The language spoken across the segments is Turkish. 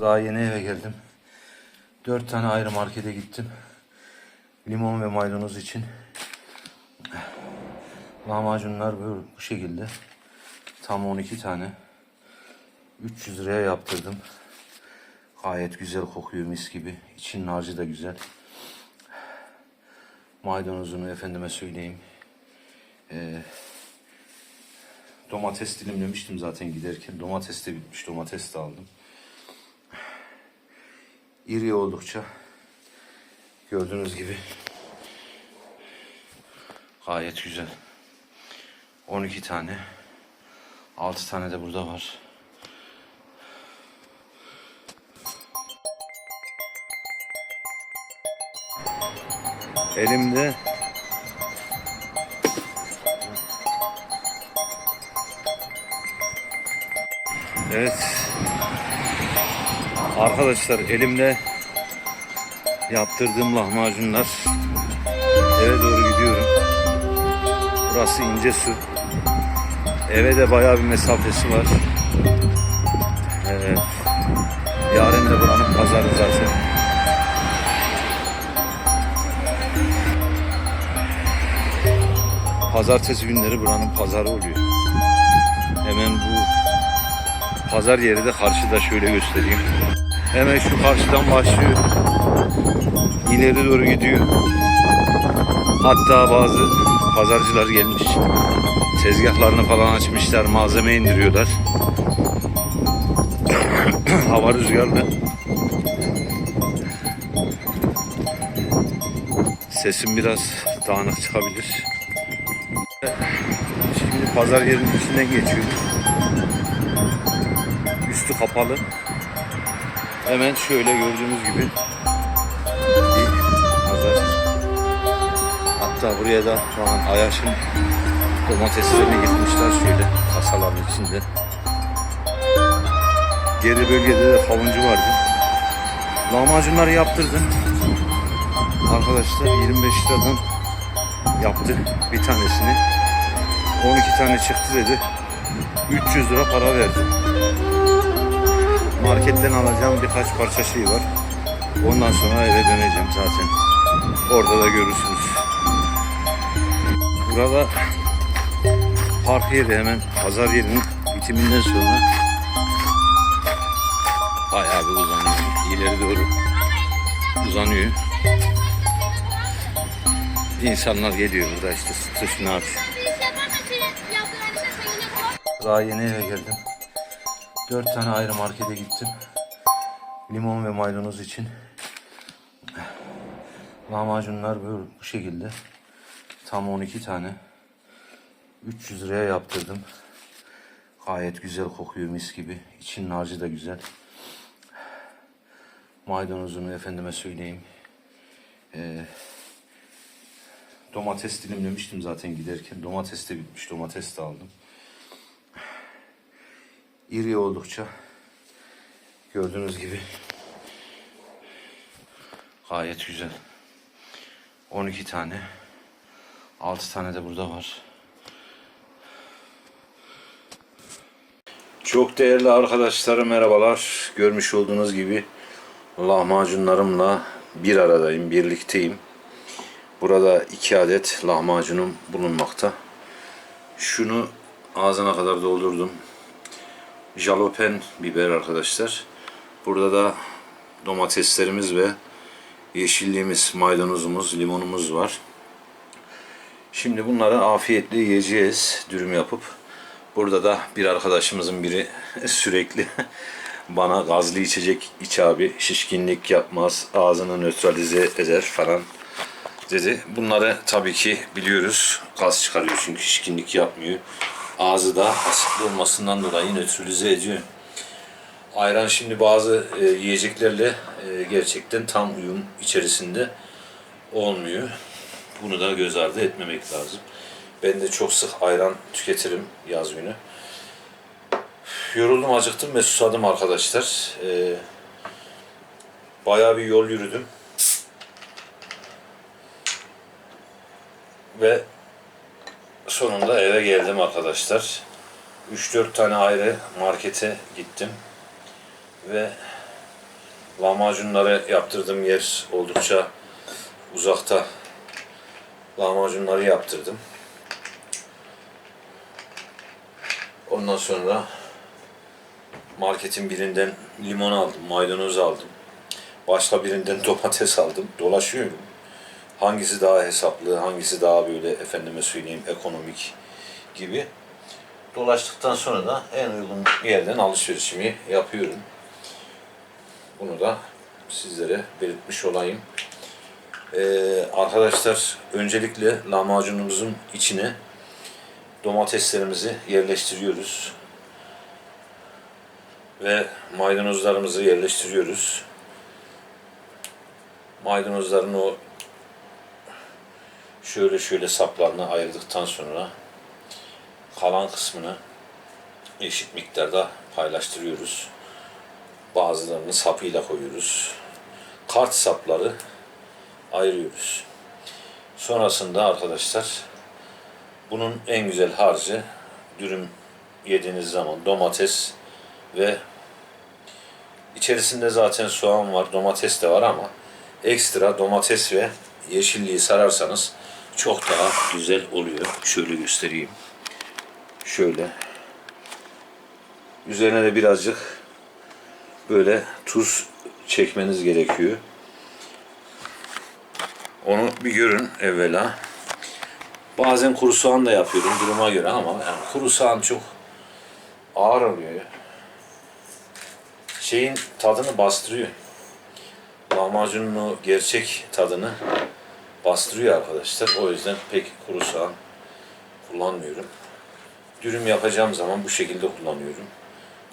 Daha yeni eve geldim. Dört tane ayrı markete gittim. Limon ve maydanoz için. Lahmacunlar böyle bu şekilde. Tam 12 tane. 300 liraya yaptırdım. Gayet güzel kokuyor mis gibi. İçinin harcı da güzel. Maydanozunu efendime söyleyeyim. Ee, domates dilimlemiştim zaten giderken. Domates de bitmiş. Domates de aldım. İri oldukça gördüğünüz gibi gayet güzel. 12 tane. 6 tane de burada var. Elimde Evet. Arkadaşlar elimde yaptırdığım lahmacunlar eve doğru gidiyorum. Burası ince su. Eve de bayağı bir mesafesi var. Evet. Yarın da buranın pazarı zaten. Pazartesi günleri buranın pazarı oluyor. Hemen bu pazar yeri de karşıda şöyle göstereyim. Hemen şu karşıdan başlıyor. İleri doğru gidiyor. Hatta bazı pazarcılar gelmiş. Tezgahlarını falan açmışlar. Malzeme indiriyorlar. Hava rüzgarlı. Sesim biraz dağınık çıkabilir. Şimdi pazar yerinin içinden geçiyoruz. Üstü kapalı. Hemen şöyle gördüğünüz gibi bir pazar. Hatta buraya da şu an Ayaş'ın domateslerini gitmişler şöyle kasaların içinde. Geri bölgede de kavuncu vardı. Lahmacunları yaptırdım. Arkadaşlar 25 liradan yaptı bir tanesini. 12 tane çıktı dedi. 300 lira para verdi. Marketten alacağım birkaç parça şey var. Ondan sonra eve döneceğim zaten. Orada da görürsünüz. Burada park yeri hemen pazar yerinin bitiminden sonra bayağı bir uzanıyor. İleri doğru uzanıyor. İnsanlar geliyor burada işte ne yapıyor. Daha yeni eve geldim. Dört tane ayrı markete gittim. Limon ve maydanoz için. Lahmacunlar böyle bu şekilde. Tam 12 tane. 300 liraya yaptırdım. Gayet güzel kokuyor mis gibi. İçinin harcı da güzel. Maydanozunu efendime söyleyeyim. Ee, domates dilimlemiştim zaten giderken. Domates de bitmiş. Domates de aldım. İri oldukça gördüğünüz gibi gayet güzel. 12 tane. 6 tane de burada var. Çok değerli arkadaşlarım merhabalar. Görmüş olduğunuz gibi lahmacunlarımla bir aradayım, birlikteyim. Burada iki adet lahmacunum bulunmakta. Şunu ağzına kadar doldurdum. Jalopen biber arkadaşlar. Burada da domateslerimiz ve yeşilliğimiz, maydanozumuz, limonumuz var. Şimdi bunları afiyetle yiyeceğiz dürüm yapıp. Burada da bir arkadaşımızın biri sürekli bana gazlı içecek iç abi şişkinlik yapmaz ağzını nötralize eder falan dedi. Bunları tabii ki biliyoruz. Gaz çıkarıyor çünkü şişkinlik yapmıyor. Ağzı da asitli olmasından dolayı nötralize ediyor. Ayran şimdi bazı e, yiyeceklerle e, gerçekten tam uyum içerisinde olmuyor. Bunu da göz ardı etmemek lazım. Ben de çok sık ayran tüketirim yaz günü. Yoruldum, acıktım ve susadım arkadaşlar. Ee, bayağı bir yol yürüdüm. Ve sonunda eve geldim arkadaşlar. 3-4 tane ayrı markete gittim. Ve Lahmacunları yaptırdığım yer oldukça uzakta. Lahmacunları yaptırdım. Ondan sonra marketin birinden limon aldım, maydanoz aldım. Başka birinden domates aldım. Dolaşıyorum. Hangisi daha hesaplı, hangisi daha böyle efendime söyleyeyim ekonomik gibi. Dolaştıktan sonra da en uygun yerden alışverişimi yapıyorum. Bunu da sizlere belirtmiş olayım. Ee, arkadaşlar öncelikle lahmacunumuzun içine domateslerimizi yerleştiriyoruz. Ve maydanozlarımızı yerleştiriyoruz. Maydanozların o şöyle şöyle saplarını ayırdıktan sonra kalan kısmını eşit miktarda paylaştırıyoruz. Bazılarını sapıyla koyuyoruz. Kart sapları ayırıyoruz. Sonrasında arkadaşlar bunun en güzel harcı dürüm yediğiniz zaman domates ve içerisinde zaten soğan var, domates de var ama ekstra domates ve yeşilliği sararsanız çok daha güzel oluyor. Şöyle göstereyim. Şöyle. Üzerine de birazcık böyle tuz çekmeniz gerekiyor. Onu bir görün evvela. Bazen kuru soğan da yapıyorum duruma göre ama yani kuru soğan çok ağır oluyor. Şeyin tadını bastırıyor. Lahmacunun o gerçek tadını bastırıyor arkadaşlar. O yüzden pek kuru soğan kullanmıyorum. Dürüm yapacağım zaman bu şekilde kullanıyorum.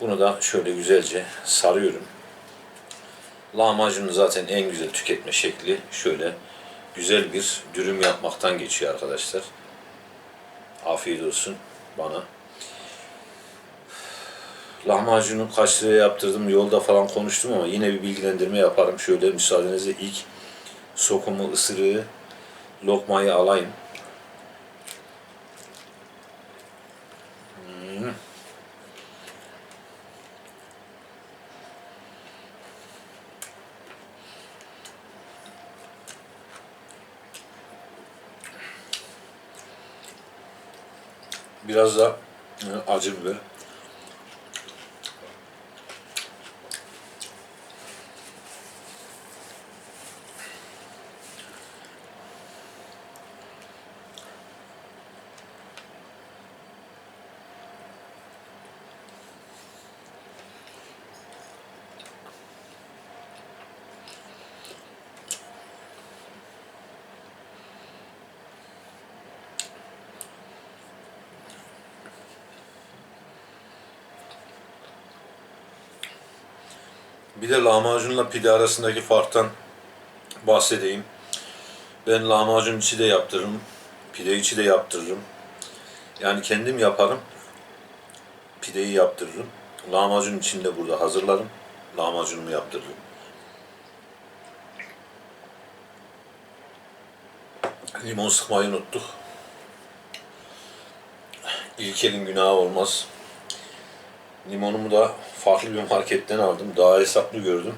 Bunu da şöyle güzelce sarıyorum. Lahmacunun zaten en güzel tüketme şekli şöyle güzel bir dürüm yapmaktan geçiyor arkadaşlar. Afiyet olsun bana. Lahmacunu kaç liraya yaptırdım yolda falan konuştum ama yine bir bilgilendirme yaparım. Şöyle müsaadenizle ilk sokumu, ısırığı, lokmayı alayım. Hmm. Biraz da e, acı biber. Bir de lahmacunla pide arasındaki farktan bahsedeyim. Ben lahmacun içi de yaptırırım. Pide içi de yaptırırım. Yani kendim yaparım. Pideyi yaptırırım. Lahmacun içini de burada hazırlarım. Lahmacunumu yaptırırım. Limon sıkmayı unuttuk. İlk elin günahı olmaz. Limonumu da farklı bir marketten aldım. Daha hesaplı gördüm.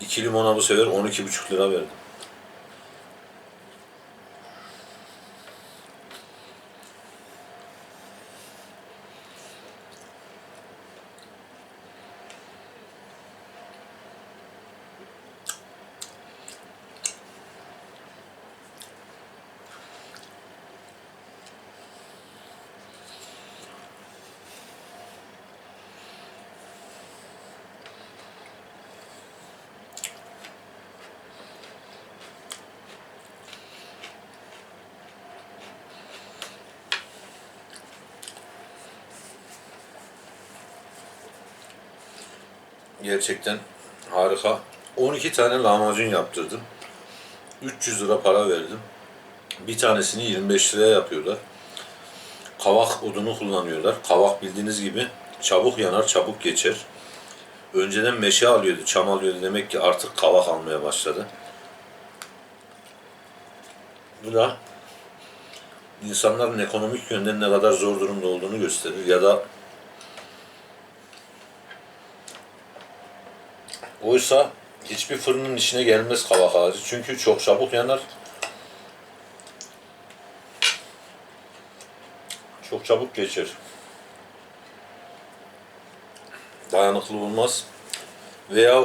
2 limona bu sefer 12,5 lira verdim. Gerçekten harika. 12 tane lahmacun yaptırdım. 300 lira para verdim. Bir tanesini 25 liraya yapıyorlar. Kavak odunu kullanıyorlar. Kavak bildiğiniz gibi çabuk yanar, çabuk geçer. Önceden meşe alıyordu, çam alıyordu. Demek ki artık kavak almaya başladı. Bu da insanların ekonomik yönden ne kadar zor durumda olduğunu gösterir. Ya da Oysa hiçbir fırının içine gelmez kavak ağacı. Çünkü çok çabuk yanar. Çok çabuk geçer. Dayanıklı olmaz. Veya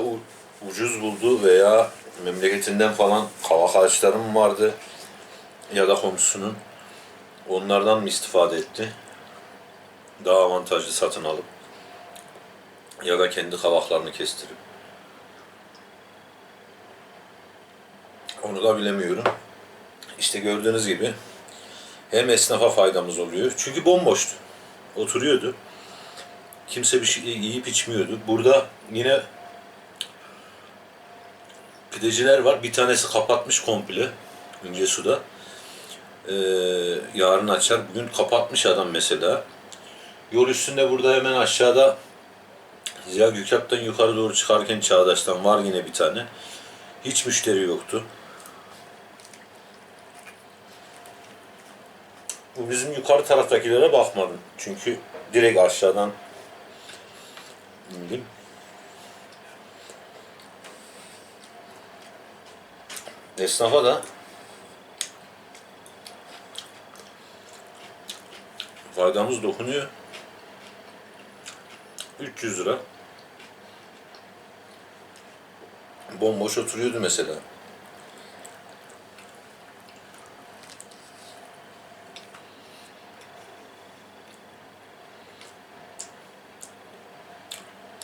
ucuz buldu veya memleketinden falan kavak ağaçları mı vardı ya da komşusunun onlardan mı istifade etti? Daha avantajlı satın alıp ya da kendi kavaklarını kestirip Onu bilemiyorum. İşte gördüğünüz gibi hem esnafa faydamız oluyor. Çünkü bomboştu. Oturuyordu. Kimse bir şey yiyip içmiyordu. Burada yine pideciler var. Bir tanesi kapatmış komple. İnce suda. Ee, yarın açar. Bugün kapatmış adam mesela. Yol üstünde burada hemen aşağıda Ziya Gökap'tan yukarı doğru çıkarken Çağdaş'tan var yine bir tane. Hiç müşteri yoktu. Bu bizim yukarı taraftakilere bakmadım. Çünkü direkt aşağıdan indim. Esnafa da faydamız dokunuyor. 300 lira. Bomboş oturuyordu mesela.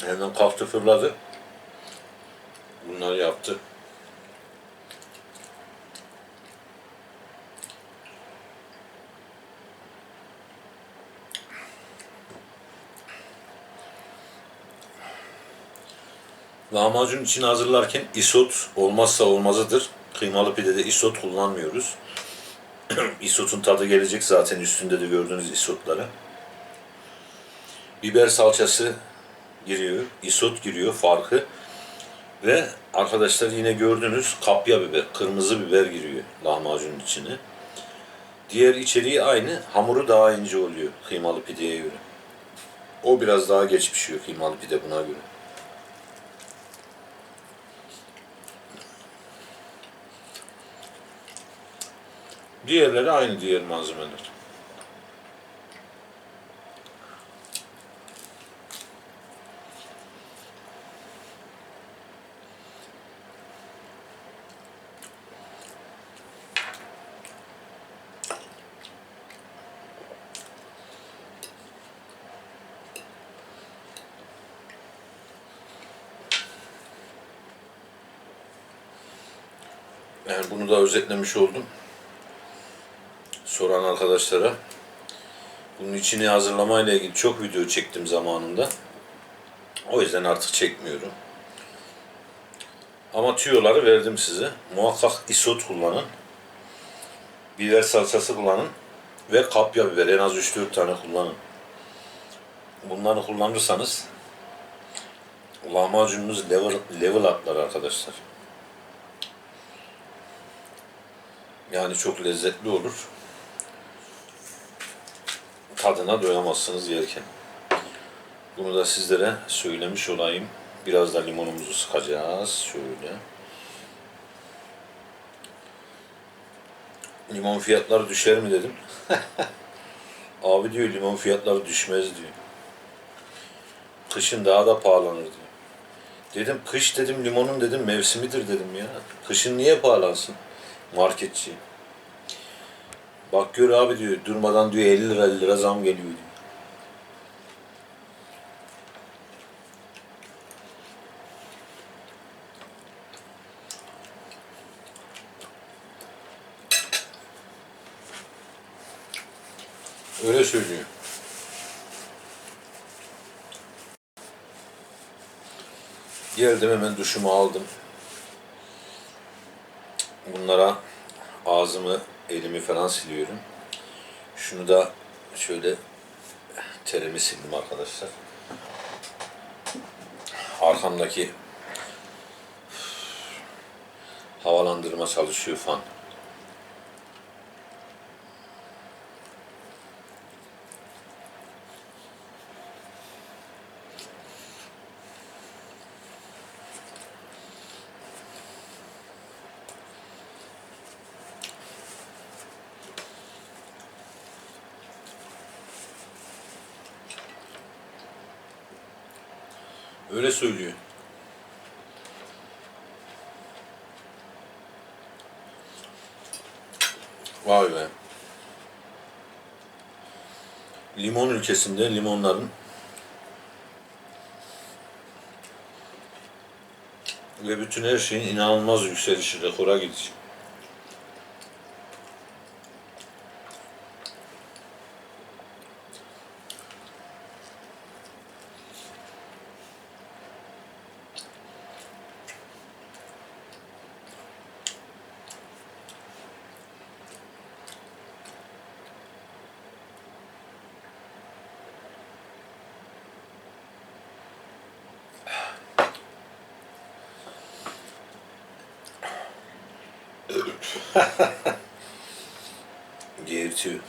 Hemen kalktı fırladı. Bunları yaptı. Lahmacun için hazırlarken isot olmazsa olmazıdır. Kıymalı pidede isot kullanmıyoruz. Isotun tadı gelecek zaten üstünde de gördüğünüz isotları. Biber salçası giriyor, isot giriyor farkı. Ve arkadaşlar yine gördünüz kapya biber, kırmızı biber giriyor lahmacunun içine. Diğer içeriği aynı, hamuru daha ince oluyor kıymalı pideye göre. O biraz daha geç pişiyor kıymalı pide buna göre. Diğerleri aynı diğer malzemeler. Yani bunu da özetlemiş oldum. Soran arkadaşlara. Bunun içini hazırlamayla ilgili çok video çektim zamanında. O yüzden artık çekmiyorum. Ama tüyoları verdim size. Muhakkak isot kullanın. Biber salçası kullanın. Ve kapya biber en az 3-4 tane kullanın. Bunları kullanırsanız lahmacununuz level, level atlar arkadaşlar. Yani çok lezzetli olur. Tadına doyamazsınız yerken. Bunu da sizlere söylemiş olayım. Biraz da limonumuzu sıkacağız. Şöyle. Limon fiyatları düşer mi dedim. Abi diyor limon fiyatları düşmez diyor. Kışın daha da pahalanır diyor. Dedim kış dedim limonun dedim mevsimidir dedim ya. Kışın niye pahalansın? Marketçi. Bak gör abi diyor durmadan diyor 50 lira 50 lira zam geliyor diyor. Öyle söylüyor. Geldim hemen duşumu aldım. Bunlara ağzımı, elimi falan siliyorum. Şunu da şöyle terimi sildim arkadaşlar. Arkamdaki havalandırma çalışıyor fan. Öyle söylüyor. Vay be. Limon ülkesinde limonların ve bütün her şeyin inanılmaz yükselişi, rekora gidişi. you to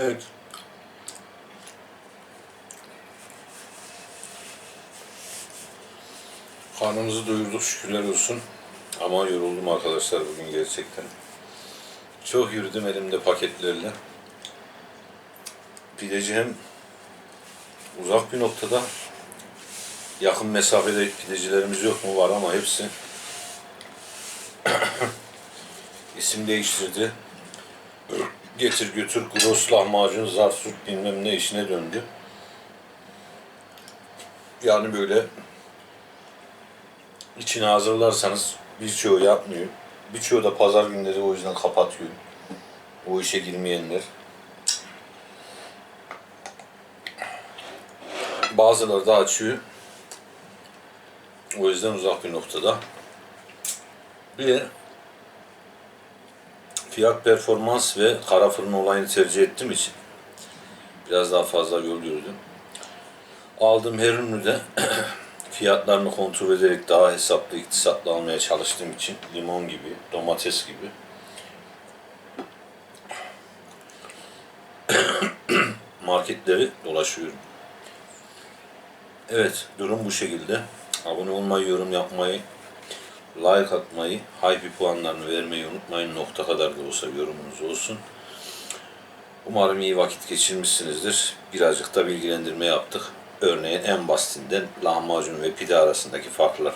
Evet. Karnımızı doyurduk şükürler olsun. Ama yoruldum arkadaşlar bugün gerçekten. Çok yürüdüm elimde paketlerle. Pideci hem uzak bir noktada yakın mesafede pidecilerimiz yok mu var ama hepsi isim değiştirdi getir götür gros lahmacun zar surt bilmem ne işine döndü. Yani böyle içine hazırlarsanız birçoğu yapmıyor. Birçoğu da pazar günleri o yüzden kapatıyor. O işe girmeyenler. Bazıları da açıyor. O yüzden uzak bir noktada. Bir fiyat performans ve kara fırın olayını tercih ettiğim için biraz daha fazla yol yürüdüm. Aldığım her ürünü de fiyatlarını kontrol ederek daha hesaplı, iktisatlı almaya çalıştığım için limon gibi, domates gibi marketleri dolaşıyorum. Evet, durum bu şekilde. Abone olmayı, yorum yapmayı, like atmayı, hype puanlarını vermeyi unutmayın. Nokta kadar da olsa yorumunuz olsun. Umarım iyi vakit geçirmişsinizdir. Birazcık da bilgilendirme yaptık. Örneğin en basitinden lahmacun ve pide arasındaki farklar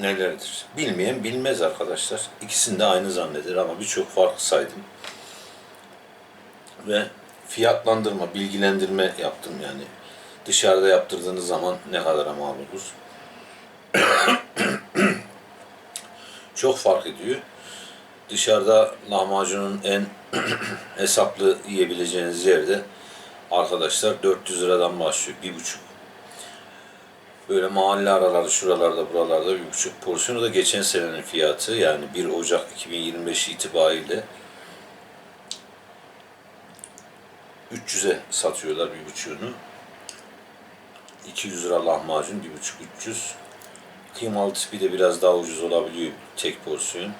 nelerdir? Bilmeyen bilmez arkadaşlar. İkisini de aynı zanneder ama birçok fark saydım. Ve fiyatlandırma, bilgilendirme yaptım yani. Dışarıda yaptırdığınız zaman ne kadara mal olur? Çok fark ediyor. Dışarıda lahmacunun en hesaplı yiyebileceğiniz yerde arkadaşlar 400 liradan başlıyor. Bir buçuk. Böyle mahalle araları şuralarda buralarda bir buçuk porsiyonu da geçen senenin fiyatı yani 1 Ocak 2025 itibariyle 300'e satıyorlar bir buçuğunu. 200 lira lahmacun, bir buçuk 300. Kıymalı tipi de biraz daha ucuz olabiliyor tek porsiyon.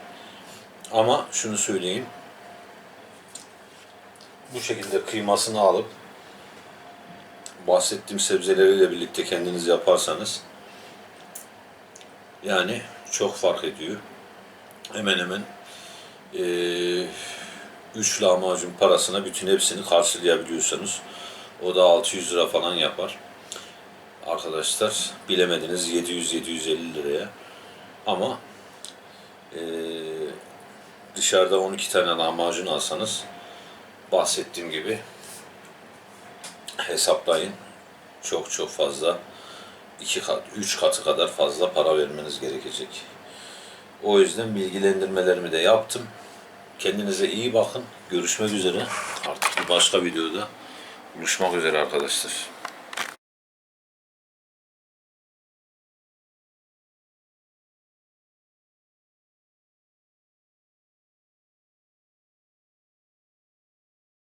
Ama şunu söyleyeyim. Bu şekilde kıymasını alıp bahsettiğim sebzeleriyle birlikte kendiniz yaparsanız yani çok fark ediyor. Hemen hemen eee 3 lahmacun parasına bütün hepsini karşılayabiliyorsanız o da 600 lira falan yapar. Arkadaşlar bilemediniz 700-750 liraya. Ama eee, dışarıda 12 tane lahmacun alsanız bahsettiğim gibi hesaplayın. Çok çok fazla iki kat, üç katı kadar fazla para vermeniz gerekecek. O yüzden bilgilendirmelerimi de yaptım. Kendinize iyi bakın. Görüşmek üzere. Artık bir başka videoda buluşmak üzere arkadaşlar.